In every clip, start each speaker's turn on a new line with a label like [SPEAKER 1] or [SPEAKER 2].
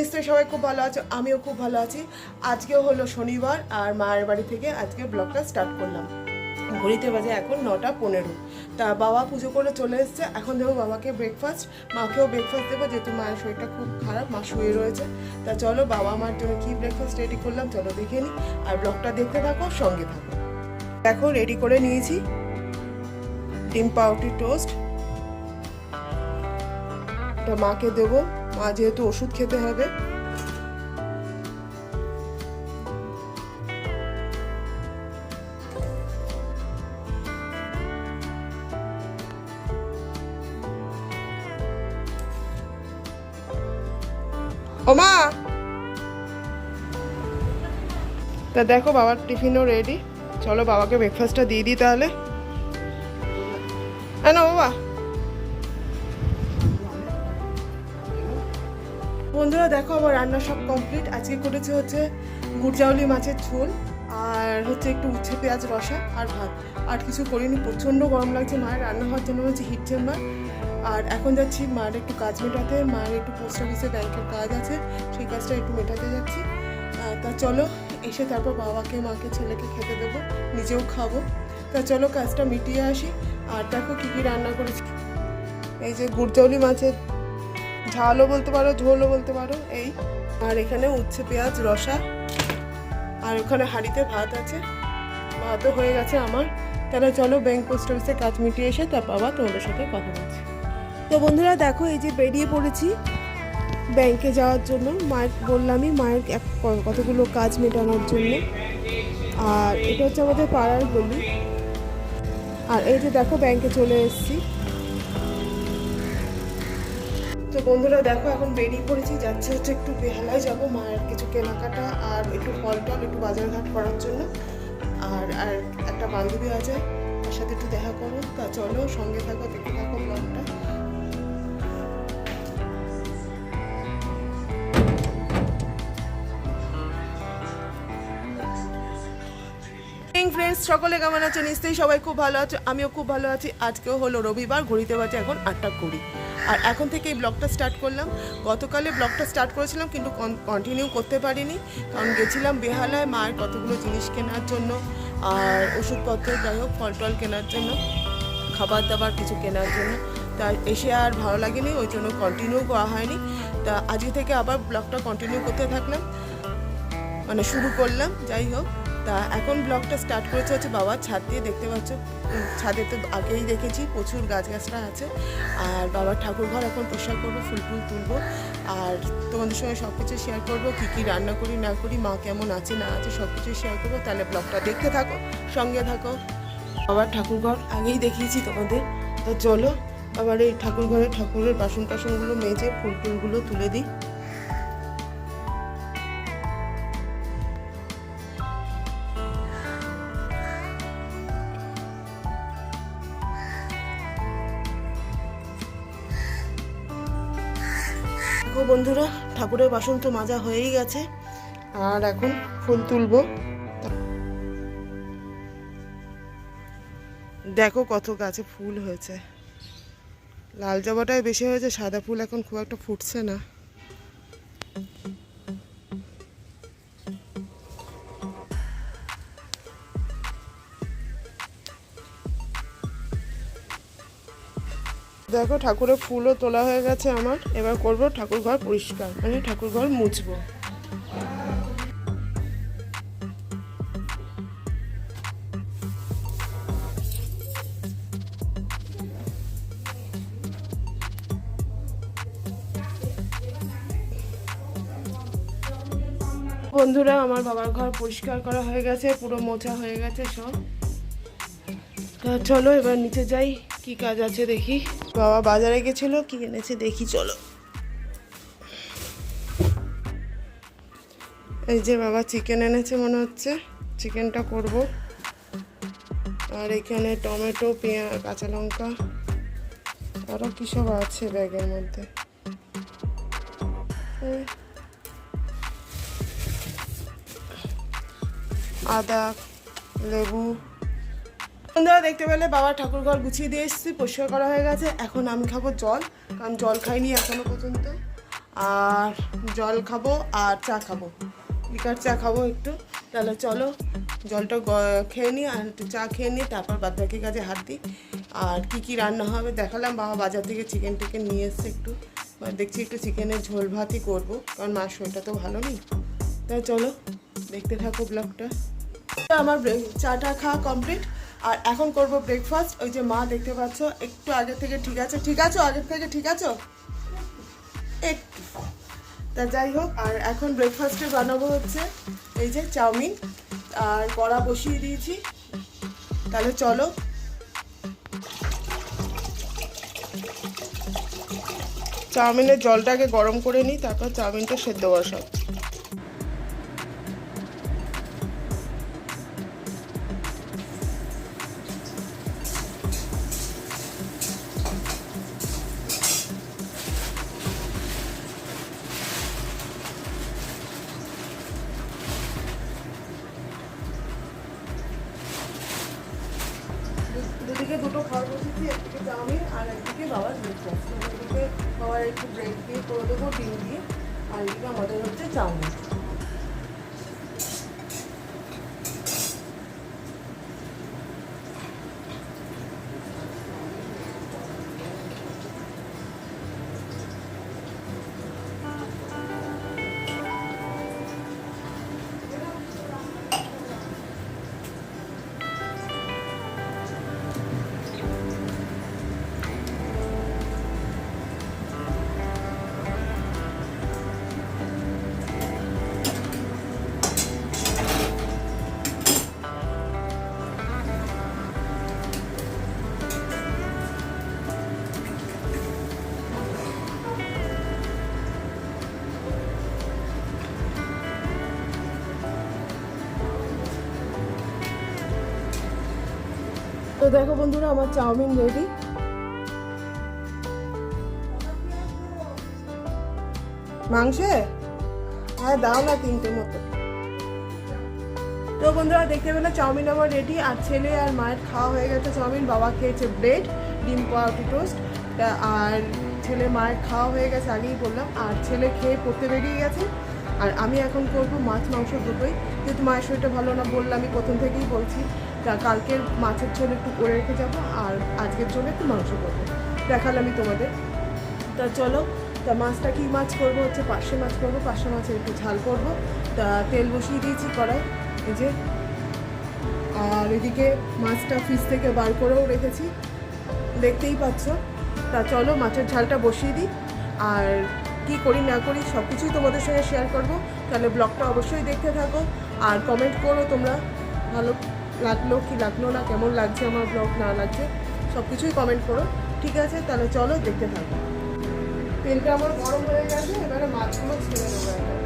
[SPEAKER 1] নিশ্চয়ই সবাই খুব ভালো আছো, আমিও খুব ভালো আছি। আজকেও হলো শনিবার আর মায়ের বাড়ি থেকে আজকে ব্লগটা স্টার্ট করলাম। ঘড়িতে বাজে এখন নটা পনেরো। তা বাবা পুজো করে চলে এসছে, এখন দেবো বাবাকে ব্রেকফাস্ট মাকেও ব্রেকফাস্ট দেবো, যেহেতু মায়ের শরীরটা খুব খারাপ, মা শুয়ে রয়েছে। তা চলো বাবা মার জন্য কী ব্রেকফাস্ট রেডি করলাম, চলো দেখে নিই আর ব্লগটা দেখতে থাকো, সঙ্গে থাকো। দেখো রেডি করে নিয়েছি। ডিম পাউটি টোস্ট মাকে দেবো। মা যেহেতু ওষুধ খেতে হবে। তা দেখো বাবার টিফিনও রেডি চলো বাবাকে ব্রেকফাস্টটা দিয়ে দিই তাহলে। বন্ধুরা, দেখো আমার রান্না সব কমপ্লিট আজকে করেছে হচ্ছে গুড়জাউলি মাছের ঝোল আর হচ্ছে একটু উচ্ছে পেঁয়াজ রসা আর ভাত। আর কিছু করিনি, প্রচণ্ড গরম লাগছে মায়ের রান্না হওয়ার জন্য হচ্ছে হিট চেম্বার আর এখন যাচ্ছি মায়ের একটু কাজ মেটাতে। মায়ের একটু পোস্ট অফিসে ব্যাংকের কাজ আছে, সেই কাজটা একটু মেটাতে যাচ্ছি। তা চলো, এসে তারপর বাবাকে, মাকে, ছেলেকে খেতে দেবো, নিজেও খাব। তা চলো, কাজটা মিটিয়ে আসি। আর দেখো কী কী রান্না করেছি। এই যে গুড়জাউলি মাছের ঝালও বলতে পারো, ঝোলও বলতে পারো, এই। আর এখানে উচ্ছে, পেঁয়াজ, রসা। আর ওখানে হাঁড়িতে ভাত আছে। ভাতও হয়ে গেছে আমার। তাহলে চলো ব্যাংক পোস্ট অফিসে কাজ মিটিয়ে এসে তারপর আবার তোমাদের সাথে কথা বলছি। তো বন্ধুরা, দেখো এই যে বেরিয়ে পড়েছি ব্যাংকে যাওয়ার জন্য। মায়ের, বললামই মায়ের এক কতগুলো কাজ মেটানোর জন্য। আর এটা হচ্ছে আমাদের পাড়ার গলি। আর এই যে দেখো ব্যাংকে চলে এসেছি। তো বন্ধুরা দেখো, এখন বেরিয়ে পড়েছি, যাচ্ছে হচ্ছে একটু বেহালায় যাব, মায়ের কিছু কেনাকাটা আর একটু ফল টল, একটু বাজারঘাট করার জন্য। আর আর একটা বান্ধবী আছে, তার সাথে একটু দেখা করো তা চলো, সঙ্গে থাকো, দেখতে থাকো ব্লগটা ফ্রেন্ডস সকলে কেমন আছে নিশ্চয়ই সবাই খুব ভালো আছে। আমিও খুব ভালো আছি। আজকেও হলো রবিবার, ঘড়িতে বাজে এখন আটটা কুড়ি। আর এখন থেকে এই ব্লগটা স্টার্ট করলাম। গতকালে ব্লগটা স্টার্ট করেছিলাম, কিন্তু কন্টিনিউ করতে পারিনি। কারণ গেছিলাম বেহালায় মায়ের কতগুলো জিনিস কেনার জন্য, আর ওষুধপত্র, যাই হোক ফল টল কেনার জন্য খাবার দাবার কিছু কেনার জন্য। তা এসে আর ভালো লাগেনি, ওই জন্য কন্টিনিউ করা হয়নি। তা আজকে থেকে আবার ব্লগটা কন্টিনিউ করতে থাকলাম। মানে শুরু করলাম, যাই হোক। তা এখন ব্লগটা স্টার্ট করেছে হচ্ছে বাবার ছাদ দিয়ে দেখতে পাচ্ছ। ছাদে তো আগেই দেখেছি, প্রচুর গাছগাছরা আছে। আর বাবার ঠাকুর ঘর এখন পরিষ্কার করব, ফুল ফুল তুলবো। আর তোমাদের সঙ্গে সব কিছু শেয়ার করব, কী কী রান্না করি, না করি, মা কেমন আছে, না আছে সব কিছু শেয়ার করব। তাহলে ব্লগটা দেখতে থাকো, সঙ্গে থাকো। বাবার ঠাকুর ঘর আগেই দেখিয়েছি তোমাদের। তো চলো, আবার এই ঠাকুর ঘরে ঠাকুরের বাসন টাসনগুলো মেজে ফুল টুলগুলো তুলে দিই। বন্ধুরা, ঠাকুরের বাসন তো মাজা হয়েই গেছে। আর এখন ফুল তুলব। দেখো কত গাছে ফুল হয়েছে। লাল জবাটাই বেশি হয়েছে, সাদা ফুল এখন খুব একটা ফুটছে না। দেখো, ঠাকুরের ফুলও তোলা হয়ে গেছে আমার। এবার করব ঠাকুর ঘর পরিষ্কার মানে ঠাকুর ঘর মুছবো। বন্ধুরা, আমার বাবার ঘর পরিষ্কার করা হয়ে গেছে, পুরো মোছা হয়ে গেছে সব। চলো, এবার নিচে যাই। কি কাজ আছে দেখি। বাবা বাজারে গেছিল, কি এনেছে দেখি, চলো। এই যে বাবা চিকেন এনেছে মনে হচ্ছে চিকেনটা করব। আর এখানে টমেটো পেঁয়াজ কাঁচা লঙ্কা আরও কী সব আছে ব্যাগের মধ্যে। আদা, লেবু বন্ধুরা, দেখতে পেলে বাবা ঠাকুর ঘর গুছিয়ে দিয়ে এসেছি, পরিষ্কার করা হয়ে গেছে। এখন আমি খাব জল, কারণ জল খাইনি এখনও পর্যন্ত। আর জল খাব আর চা খাব। লিকার চা খাব একটু। তাহলে চলো, জলটা খেয়ে নিই আর একটু চা খেয়ে নিই, তারপর বাদ বাকি কাজে হাত দিই। আর কি কি রান্না হবে দেখালাম, বাবা বাজার থেকে চিকেন টিকেন নিয়ে এসছে একটু। দেখছি একটু চিকেনের ঝোল ভাতই করব, কারণ মার শরীরটা তো ভালো নেই। তাই চলো, দেখতে থাকো ব্লগটা আমার চাটা খাওয়া কমপ্লিট আর এখন করব ব্রেকফাস্ট ওই যে মা দেখতে পাচ্ছ, একটু আগে থেকে ঠিক আছে। ঠিক আছো? আগের থেকে ঠিক আছো? একটু। তা যাই হোক, আর এখন ব্রেকফাস্টে বানাবো হচ্ছে এই যে চাউমিন। আর কড়া বসিয়ে দিয়েছি। তাহলে চলো। চাউমিনের জলটাকে গরম করে নিই, তারপর চাউমিনটা সেদ্ধ বসাবো। চাউমিন আর একদিকে বাবার ব্রেকফাস্ট একদিকে বাবার একটু ব্রেড দিয়ে করে দেবো, ডিম দিয়ে, আর এদিকে আমাদের হচ্ছে চাউমিন। দেখো বন্ধুরা, আমার চাউমিন রেডি মাংসে? হ্যাঁ দাও না তিনটে মতো। তো বন্ধুরা, দেখতে পেলে চাউমিন আমার রেডি আর ছেলে আর মায়ের খাওয়া হয়ে গেছে চাউমিন, বাবা খেয়েছে ব্রেড ডিম পাউরুটি টোস্ট আর ছেলে মায়ের খাওয়া হয়ে গেছে আগেই বললাম, আর ছেলে খেয়ে পড়তে বেরিয়ে গেছে। আর আমি এখন করব মাছ, মাংস দুটোই। যেহেতু মায়ের শরীরটা ভালো না বললাম আমি প্রথম থেকেই বলছি, তা কালকের মাছের ঝোল একটু করে রেখে যাব, আর আজকের জন্য একটু মাংস করব। দেখালামই তোমাদের। তা চলো, তা মাছটা কি মাছ করব? হচ্ছে পার্শে মাছ করব, পার্শে মাছের একটু ঝাল করব। তা তেল বসিয়ে দিয়েছি কড়াই, এই যে। আর এদিকে মাছটা ফ্রিজ থেকে বার করেও রেখেছি। দেখতেই পাচ্ছ। তা চলো মাছের ঝালটা বসিয়ে দিই। আর কি করি, না করি, সব কিছুই তোমাদের সঙ্গে শেয়ার করব। তাহলে ব্লগটা অবশ্যই দেখতে থাকো। আর কমেন্ট করো তোমরা, ভালো লাগল কি লাগল না, কেমন লাগছে আমার ব্লগ না লাগছে, সব কিছুই কমেন্ট করো। ঠিক আছে, তাহলে চলো দেখতে থাকো। তেলটা আমার গরম হয়ে গেছে, এবারে মাছগুলো ছেড়ে দেবো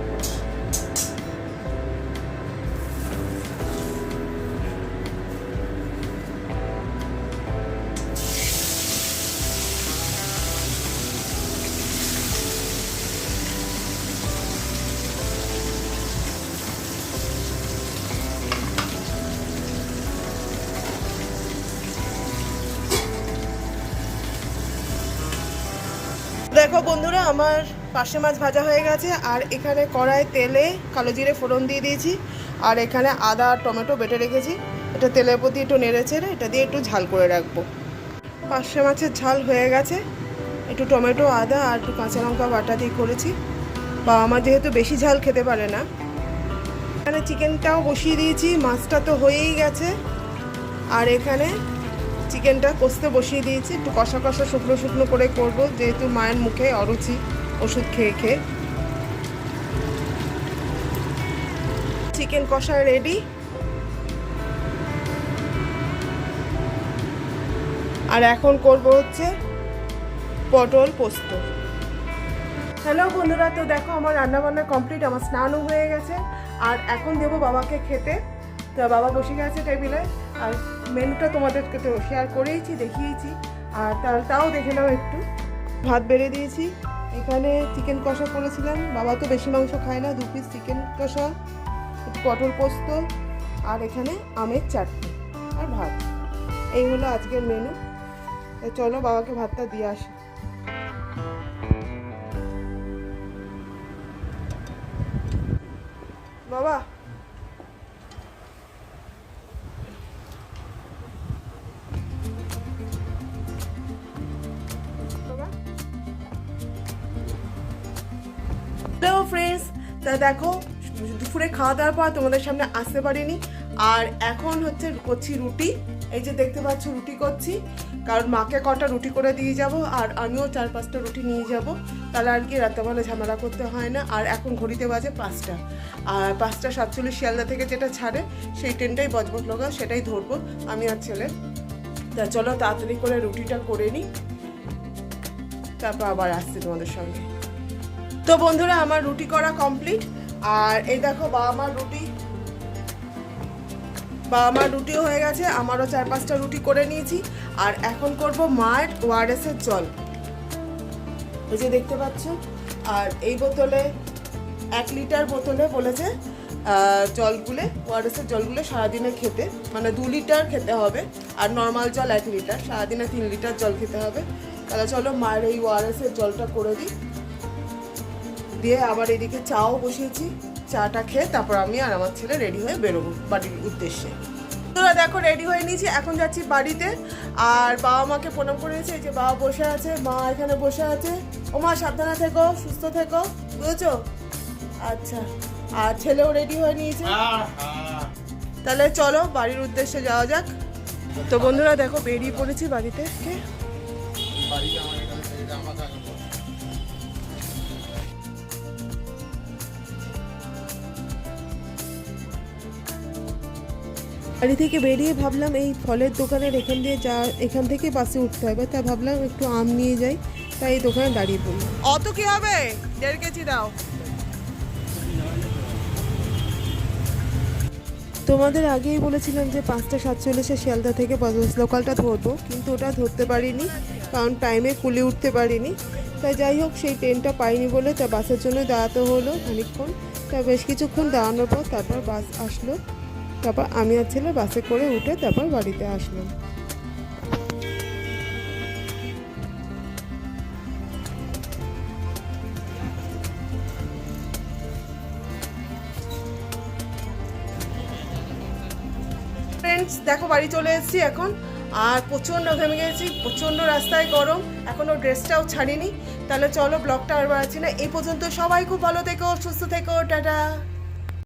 [SPEAKER 1] বন্ধুরা, আমার পাশে মাছ ভাজা হয়ে গেছে, আর এখানে কড়াই তেলে কালো জিরে ফোড়ন দিয়ে দিয়েছি, আর এখানে আদা আর টমেটো বেটে রেখেছি। এটা তেলের প্রতি একটু নেড়ে চেড়ে, এটা দিয়ে একটু ঝাল করে রাখব। পাশে মাছের ঝাল হয়ে গেছে। একটু টমেটো, আদা, আর একটু কাঁচা লঙ্কা বাটা দিয়ে করেছি। বা আমার যেহেতু বেশি ঝাল খেতে পারে না। এখানে চিকেনটাও বসিয়ে দিয়েছি, মাছটা তো হয়েই গেছে। আর এখানে চিকেনটা কষতে বসিয়ে দিয়েছি। একটু কষা কষা, শুকনো শুকনো করে করব। যেহেতু মায়ের মুখে অরুচি, ওষুধ খেয়ে খেয়ে। চিকেন কষা রেডি আর এখন করব হচ্ছে পটল পোস্ত। হ্যালো বন্ধুরা, তো দেখো আমার রান্না বান্না কমপ্লিট আমার স্নানও হয়ে গেছে। আর এখন দেবো বাবাকে খেতে। তো বাবা বসে গেছে টেবিলে। আর মেনুটা তোমাদেরকে তো শেয়ার করেইছি দেখিয়েছি আর তাও দেখে নাও একটু। ভাত বেড়ে দিয়েছি। এখানে চিকেন কষা করেছিলাম। বাবা তো বেশি মাংস খায় না, দু পিস চিকেন কষা পটল পোস্ত, আর এখানে আমের চাটনি আর ভাত। এই হলো আজকের মেনু চলো বাবাকে ভাতটা দিয়ে আসি। বাবা ফ্রেন্ডস দেখো, দুপুরে খাওয়া দাওয়ার পর তোমাদের সামনে আসতে পারিনি। আর এখন হচ্ছে করছি রুটি। এই যে দেখতে পাচ্ছ, রুটি করছি। কারণ মাকে কটা রুটি করে দিয়ে যাব, আর আমিও চার পাঁচটা রুটি নিয়ে যাব। তাহলে আর কি রাত্রেবেলা ঝামেলা করতে হয় না। আর এখন ঘড়িতে বাজে পাঁচটা। আর পাঁচটা সাতচল্লিশ শিয়ালদা থেকে যেটা ছাড়ে, সেই ট্রেনটাই বজবজ লগা সেটাই ধরবো আমি আর ছেলে। তা চলো তাড়াতাড়ি করে রুটিটা করে নিই। তারপর আবার আসছি তোমাদের সঙ্গে। তো বন্ধুরা, আমার রুটি করা কমপ্লিট আর এই দেখো বাবা আমার রুটি। বাবা আমার রুটিও হয়ে গেছে, আমারও চার পাঁচটা রুটি করে নিয়েছি। আর এখন করব মায়ের ওয়ারেসের জল। এই যে দেখতে পাচ্ছ, আর এই বোতলে, এক লিটার বোতলে বলেছে জলগুলে, ওয়ারেসের জলগুলো সারাদিনে খেতে মানে দু লিটার খেতে হবে, আর নর্মাল জল এক লিটার, সারাদিনে তিন লিটার জল খেতে হবে। তাহলে চলো মায়ের এই ওয়ারেসের জলটা করে দিই। দিয়ে আবার এদিকে চাও বসিয়েছি, চাটা খেয়ে তারপর আমি আর আমার ছেলে রেডি হয়ে বেরোবো বাড়ির উদ্দেশ্যে। তোরা দেখো রেডি হয়ে নিয়েছি, এখন যাচ্ছি বাড়িতে। আর বাবা মাকে প্রণাম করে যে বাবা বসে আছে, মা এখানে বসে আছে। ও মা, সাবধানে থেকো, সুস্থ থেকো, বুঝেছ? আচ্ছা আর ছেলেও রেডি হয়ে নিয়েছে। তাহলে চলো বাড়ির উদ্দেশ্যে যাওয়া যাক। তো বন্ধুরা দেখো বেরিয়ে পড়েছি বাড়িতে। বাড়ি থেকে বেরিয়ে ভাবলাম এই ফলের দোকানের এখান দিয়ে যা এখান থেকে বাসে উঠতে হবে তাই ভাবলাম একটু আম নিয়ে যাই তাই এই দোকানে দাঁড়িয়ে পড়লাম। অত কি হবে? দেড় কেজি দাও। তোমাদের আগেই বলেছিলাম যে পাঁচটা সাতচল্লিশে শিয়ালদা থেকে বজবজ লোকালটা ধরবো কিন্তু ওটা ধরতে পারিনি কারণ টাইমে কুলে উঠতে পারিনি। তাই যাই হোক সেই ট্রেনটা পাইনি বলে তা বাসের জন্য দাঁড়াতে হলো খানিকক্ষণ। তা বেশ কিছুক্ষণ দাঁড়ানোর পর তারপর বাস আসলো। তারপর আমি আর ছেলে বাসে করে উঠে তারপর বাড়িতে আসলাম। ফ্রেন্ডস দেখো বাড়ি চলে এসেছি এখন। আর প্রচণ্ড ঘেমে গেছি, প্রচণ্ড রাস্তায় গরম। এখনও ড্রেসটাও ছাড়িনি। তাহলে চলো ব্লগটা আর বাড়াচ্ছি না। এই পর্যন্ত সবাই খুব ভালো থেকো, সুস্থ থেকো, টাটা।